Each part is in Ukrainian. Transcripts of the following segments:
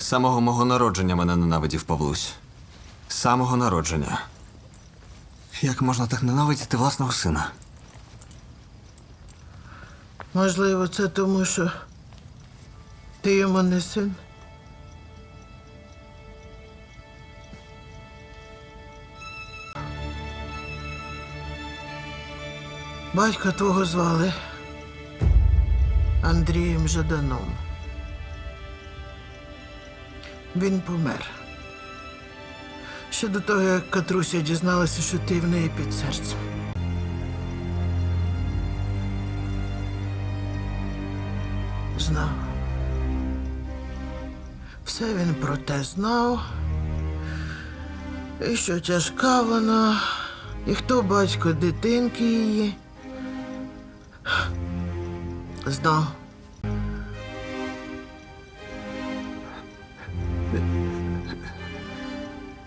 Самого мого народження мене ненавидів Павлусь. Самого народження. Як можна так ненавидіти власного сина? Можливо, це тому, що ти йому не син. Батька твого звали Андрієм Жаданом. Він помер. Ще до того, як Катруся дізналася, що ти в неї під серцем. Знав. Все він про те знав. І що тяжка вона, і хто батько дитинки її. Знав.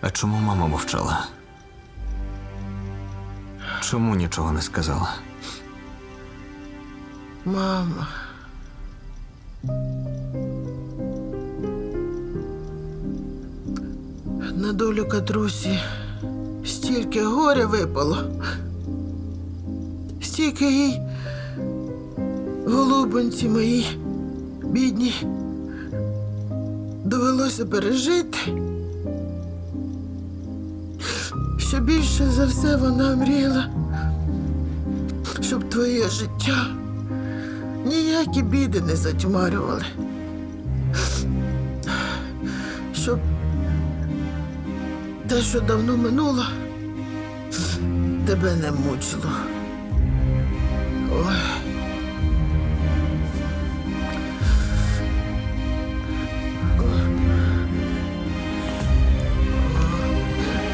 А чому мама мовчала? Чому нічого не сказала? Мама. На долю Катрусі стільки горя випало. Стільки їй голубонці мої бідні довелося пережити. Що більше за все вона мріяла, щоб твоє життя ніякі біди не затьмарювали. Щоб те, що давно минуло, тебе не мучило.